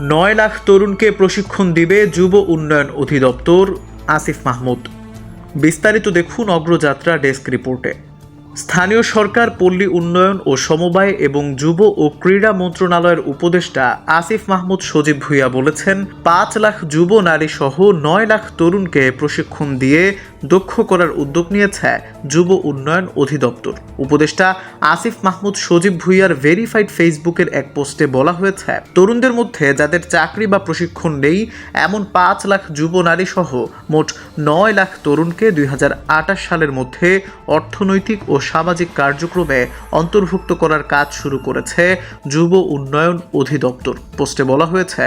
নয় লাখ তরুণকে প্রশিক্ষণ দিবে যুব উন্নয়ন অধিদপ্তর, আসিফ মাহমুদ। বিস্তারিত দেখুন অগ্রযাত্রা ডেস্ক রিপোর্টে। স্থানীয় সরকার, পল্লী উন্নয়ন ও সমবায় এবং যুব ও ক্রীড়া মন্ত্রণালয়ের উপদেষ্টা আসিফ মাহমুদ সজীব ভুইয়া বলেছেন, পাঁচ লাখ যুব নারী সহ নয় লাখ তরুণকে প্রশিক্ষণ দিয়ে দক্ষ করার উদ্যোগ নিয়েছে যুব উন্নয়ন অধিদপ্তর। উপদেষ্টা আসিফ মাহমুদ সজীব ভুইয়ার ভেরিফাইড ফেসবুকের এক পোস্টে বলা হয়েছে, তরুণদের মধ্যে যাদের চাকরি বা প্রশিক্ষণ নেই, এমন পাঁচ লাখ যুব নারী সহ মোট নয় লাখ তরুণকে দুই হাজার আঠাশ সালের মধ্যে অর্থনৈতিক ও সামাজিক কার্যক্রমে অন্তর্ভুক্ত করার কাজ শুরু করেছে যুব উন্নয়ন অধিদপ্তর। পোস্টে বলা হয়েছে,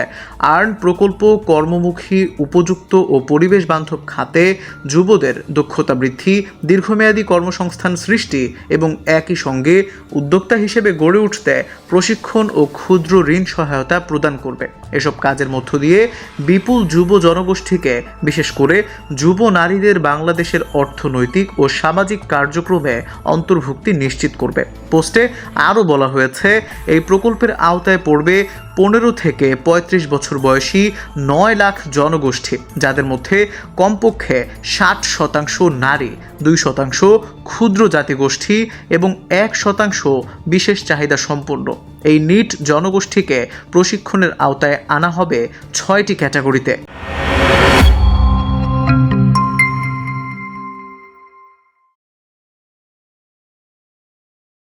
আর্ন প্রকল্প কর্মমুখী, উপযুক্ত ও পরিবেশ বান্ধব খাতে যুবদের দক্ষতা বৃদ্ধি, দীর্ঘমেয়াদী কর্মসংস্থান সৃষ্টি এবং একই সঙ্গে উদ্যোক্তা হিসেবে গড়ে উঠতে প্রশিক্ষণ ও ক্ষুদ্র ঋণ সহায়তা প্রদান করবে। এসব কাজের মধ্য দিয়ে বিপুল যুব জনগোষ্ঠীকে, বিশেষ করে যুব নারীদের বাংলাদেশের অর্থনৈতিক ও সামাজিক কার্যক্রমে অন্তর্ভুক্তি নিশ্চিত করবে। পোস্টে আরও বলা হয়েছে, এই প্রকল্পের আওতায় পড়বে পনেরো থেকে ৩৫ বছর বয়সী নয় লাখ জনগোষ্ঠী, যাদের মধ্যে কমপক্ষে ষাট শতাংশ নারী, দুই শতাংশ ক্ষুদ্র জাতিগোষ্ঠী এবং এক শতাংশ বিশেষ চাহিদা সম্পন্ন। এই নিট জনগোষ্ঠীকে প্রশিক্ষণের আওতায় আনা হবে ছয়টি ক্যাটাগরিতে।